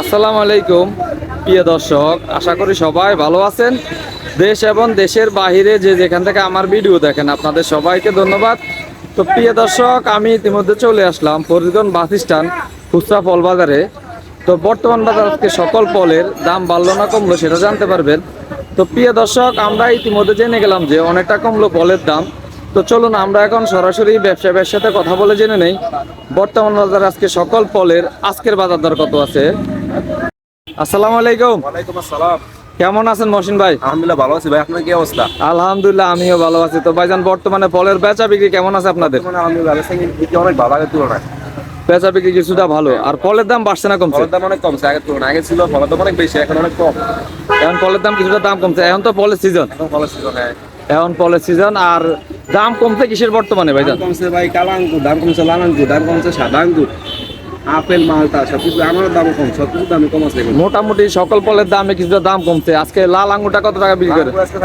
আসসালামু আলাইকুম, প্রিয় দর্শক, আশা করি সবাই ভালো আছেন। দেশ এবং দেশের বাহিরে যে যেখান থেকে আমার ভিডিও দেখেন, আপনাদের সবাইকে ধন্যবাদ। তো প্রিয় দর্শক, আমি ইতিমধ্যে চলে আসলাম ফরিদগঞ্জ বাস খুচরা ফল বাজারে। তো বর্তমান বাজার আজকে সকল ফলের দাম বাড়লো না, কমলো সেটা জানতে পারবেন। তো প্রিয় দর্শক, আমরা ইতিমধ্যে জেনে গেলাম যে অনেকটা কমলো ফলের দাম। তো চলুন আমরা এখন সরাসরি ব্যবসায়ীর সাথে কথা বলে জেনে নেই। বর্তমান বাজার আজকে সকল ফলের আজকের বাজার দর কত আছে? আসসালামু আলাইকুম। ওয়ালাইকুম আসসালাম। কেমন আছেন মহসিন ভাই? আলহামদুলিল্লাহ ভালো আছি ভাই। আপনার কি অবস্থা? আলহামদুলিল্লাহ আমিও ভালো আছি। তো ভাইজান বর্তমানে ফলের বেচা বিক্রি কেমন আছে আপনাদের? আলহামদুলিল্লাহ অনেক ভালো আগের তুলনায়। বেচা বিক্রি কিছুটা ভালো। আর ফলের দাম বাড়ছে না কমছে? ফলের দাম অনেক কমছে আগের তুলনায়। আগে ছিল ফলের দাম অনেক বেশি এখন অনেক কম। এখন ফলের দাম কিছুটা দাম কমছে। এখন তো ফলের সিজন এখন ফলের সিজন হ্যাঁ। এখন ফলের সিজন আর দাম কমছে কিসের বর্তমানে ভাই দাম কমছে ভাই কালা আঙ্গুর দাম কমছে লাল আঙ্গুর দাম কমছে সাদা আঙ্গুর আপেল মালটা সব কিছু আমার দাম কম সব কিছু দাম কম আছে মোটামুটি সকল ফলের দামে কিছুটা দাম কমছে। আজকে লাল আঙ্গুরটা কত টাকা বিক্রি করেন? আজকে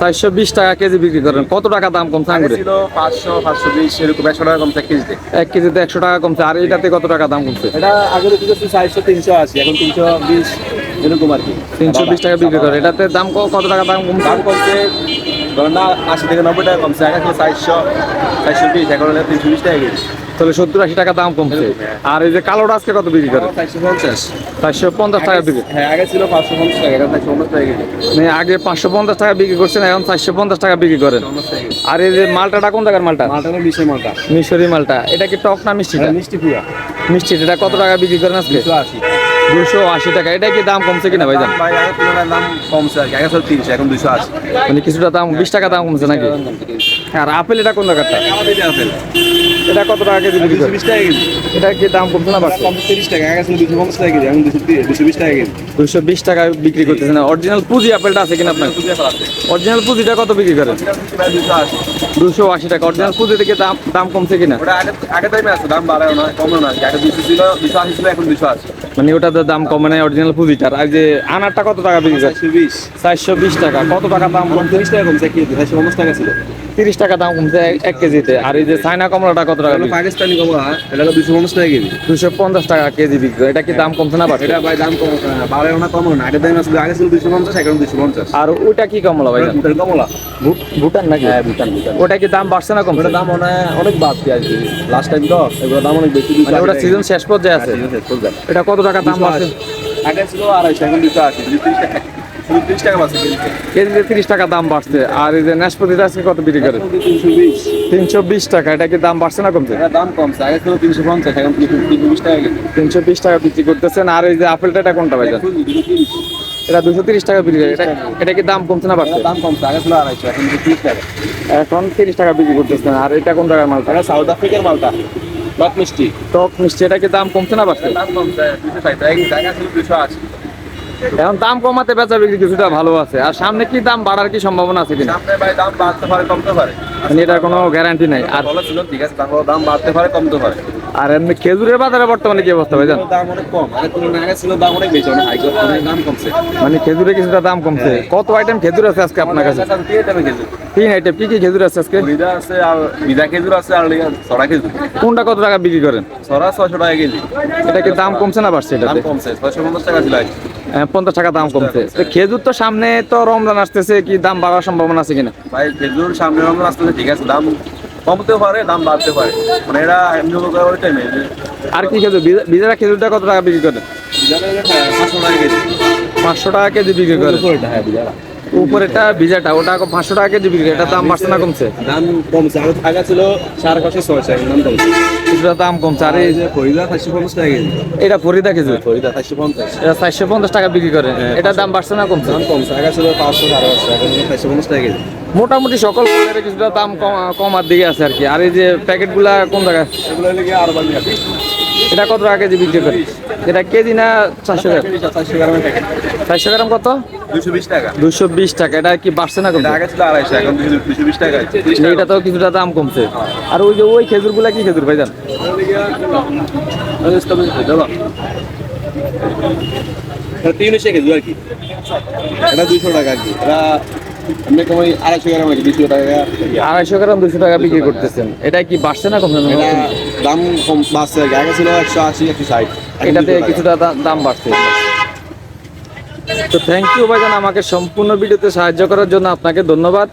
চারশো বিশ টাকা কেজি। বিক্রি করেন। কত টাকা দাম কমছে আগে আঙ্গুরে ছিল পাঁচশো পাঁচশো বিশ এরকম একশো টাকা কমছে এক কেজিতে। এক কেজিতে একশো টাকা কমছে। আর এটাতে কত টাকা দাম কমছে? এটা দিকে ছিল চারশো তিনশো আশি এখন তিনশো বিশ এরকম আর কি। তিনশো বিশ টাকা বিক্রি করে। এটাতে দাম কত টাকা দাম কমছে? দাম কমছে ধরেন না আশি থেকে নব্বই টাকা কমছে চারশো চারশো বিশ এখন হলে তিনশো বিশ টাকা তাহলে সত্তর আশি টাকা দাম কমছে। আর এই যে কালোটা আজকে কত বিক্রি করে? চারশো পঞ্চাশ। চারশো পঞ্চাশ টাকা বিক্রি। হ্যাঁ আগে ছিল পাঁচশো পঞ্চাশ টাকা এখন চারশো পঞ্চাশ টাকা মানে আগে পাঁচশো পঞ্চাশ টাকা বিক্রি করছেন এখন চারশো পঞ্চাশ টাকা বিক্রি করেন। আর এই যে মালটাটা কোন জায়গার মালটা? মালটা বিশের মালটা। মিশরি মালটা। এটা কি টক না মিষ্টি পুরা মিষ্টি এটা কত টাকা বিক্রি করেন আজকে? আশি। দুশো আশি টাকা। এটা কি দাম কমছে কিনা ভাইজান? ভাই আগের তুলনায় দাম কমছে আর কি। আগে ছিল তিনশো এখন দুশো আশি। মানে কিছুটা দাম বিশ টাকা দাম কমছে নাকি? আর আপেল এটা কোন জায়গারটা? আপেল। এটা কত টাকা কেজি বিক্রি বিশ টাকা কেজি। এটা কি দাম কমছে না বাড়ছে? তিরিশ টাকা আগে ছিল দুশো পঞ্চাশ টাকা কেজি এখন দুশো দুশো বিশ টাকা কেজি। দুশো বিশ টাকা বিক্রি করতেছে না। অরিজিনাল পুঁজি আপেলটা আছে কিনা আপনার? অরিজিনাল পুঁজিটা কত বিক্রি করেন দুশো আশি। দুশো আশি টাকা। অরিজিনাল পুঁজি থেকে দাম দাম কমছে কিনা? ওটা আগে আগে টাইমে আছে দাম বাড়ায় না কমে না আগে দুশো ছিল দুশো আশি ছিল এখন দুশো আশি। মানে ওটাতে দাম কম নাই অরিজিনাল পুঁজিটার। আর যে আনারটা কত টাকা বিক্রি করে চারশো বিশ। চারশো বিশ টাকা। কত টাকা দাম তিরিশ টাকা কমছে কেজি চারশো পঞ্চাশ টাকা ছিল। তিরিশ টাকা দাম কমছে এক- কেজিতে। আর এই যে চায়না কমলাটা কত টাকা পাকিস্তানি কমলা। এটা দুশো পঞ্চাশ টাকা কেজি। দুশো পঞ্চাশ টাকা কেজি বিক্রি এটা কি দাম কমছে না এটা ভাই দাম কম না। কম না আগের দাম আসলে আগে ছিল দুশো পঞ্চাশ এখন দুশো পঞ্চাশ। আর ওইটা কি কমলা ভাই? কমলা। ভুটান নাকি? হ্যাঁ ভুটান ভুটান। ওটা কি দাম বাড়ছে না কমছে? ওটার দাম অনেক বাড়ছে আর কি। লাস্ট টাইম তো এগুলোর দাম অনেক বেশি মানে ওটা সিজন শেষ পর্যায়ে আছে। এটা কত টাকা দাম আগে ছিল আড়াইশো এখন দুশো আশি। তিরিশ টাকা কেজিতে তিরিশ দাম বাড়ছে। আর এই যে নাশপাতিটা আজকে কত বিক্রি করে? তিনশো বিশ। টাকা এটা কি দাম বাড়ছে না কমছে? দাম কমছে। আগে ছিল তিনশো পঞ্চাশ এখন তিনশো বিশ টাকা বিক্রি করতেছেন। আর এই যে আপেলটা এটা কোনটা দুশো তিরিশ টাকা বিক্রি করে। এটা কি দাম কমছে না বাড়ছে? দাম কমছে আগে ছিল আড়াইশো এখন তিরিশ টাকা। এখন তিরিশ টাকা বিক্রি করতেছেন। আর এটা কোন জায়গার মালটা? সাউথ আফ্রিকার মালটা। নট মিষ্টি। টক মিষ্টি এটা কি দাম কমছে না বাড়ছে? দাম কমছে দুশো ষাট টাকা আগে ছিল দুশো আশি। এখন দাম কমাতে বেচা বিক্রি কিছুটা ভালো আছে। আর সামনে কি দাম বাড়ার কি সম্ভাবনা আছে কিনা? সামনে ভাই দাম বাড়তে পারে কমতে পারে। মানে এটার কোনো গ্যারান্টি নাই। আর ভালো ছিল ঠিক আছে দাম বাড়তে পারে কমতে পারে। আর এমনি খেজুরের বাজারে বর্তমানে কি অবস্থা ভাইজান? দাম অনেক কম। আগে তুলনায় আগে ছিল দাম অনেক বেশি অনেক হাই দাম কমছে। মানে খেজুরে কিছুটা দাম কমছে। কত আইটেম খেজুর আছে আজকে আপনার কাছে? তিন আইটেম কি কি খেজুর আছে আজকে? মুড়িদা আছে আর বিদা খেজুর আছে আর ছড়া খেজুর। কোনটা কত টাকা বিক্রি করেন? ছড়া ছয়শো টাকা কেজি। এটা কি দাম কমছে না বাড়ছে দাম কমছে টাকা ছিল আগে। হ্যাঁ, পঞ্চাশ টাকা দাম কমছে। খেজুর তো সামনে তো রমজান আসতেছে কি দাম বাড়ার সম্ভাবনা আছে কিনা? ভাই খেজুর সামনে রঙ আসতেছে ঠিক আছে দাম কমতে পারে দাম বাড়তে পারে। মানে এরা এমনি করে নেই আর কি খেজুর বিজারা খেজুরটা কত টাকা বিক্রি করেন পাঁচশো টাকা কেজি। পাঁচশো টাকা কেজি বিক্রি করে। বিজারা উপরেটা ভিজাটা ওটা পাঁচশো টাকা কেজি বিক্রি এটা দাম বাড়ছে না কমছে? দাম কমছে আগে আগে ছিল সাড়ে পাঁচশো ছয়শো এখন দাম কমছে। কিছুটা দাম কমছে আর এই যে ফরিদা চারশো পঞ্চাশ টাকা কেজি। এটা ফরিদা খেজুর ফরিদা চারশো পঞ্চাশ। এটা চারশো পঞ্চাশ টাকা বিক্রি করে এটার দাম বাড়ছে না কমছে? দাম কমছে আগে ছিল পাঁচশো সাড়ে পাঁচশো এখন চারশো পঞ্চাশ টাকা কেজি। মোটামুটি সকল ফলের কিছুটা দাম কম- কমার দিকে আছে আর কি। আর এই যে প্যাকেটগুলা কোন জায়গায়? এগুলো আরও এটা কত টাকা কেজি বিক্রি করে? এটা কেজি না চারশো গ্রাম? চারশো গ্রাম কত? দুশো বিশ টাকা। এটা কি বাড়ছে না কমছে? আগে ছিল আড়াইশো এখন দুশো দুশো বিশ টাকা। তিরিশ এটা তো কিছুটা দাম কমছে। আর ওই যে ওই খেজুরগুলা কি খেজুর ভাইজান? তিন এসে আর কি। এটা টাকা আর কি। এটা আড়াইশো গ্রাম দুশো টাকা। বিক্রি করতেছেন। এটা কি বাড়ছে না কমছে? দাম কম বাড়ছে আগে ছিল একশো আশি একশো ষাট। এটাতে 200 কিছুটা দাম বাড়ছে। তো থ্যাংক ইউ ভাইজান আমাকে সম্পূর্ণ ভিডিওতে সাহায্য করার জন্য আপনাকে ধন্যবাদ।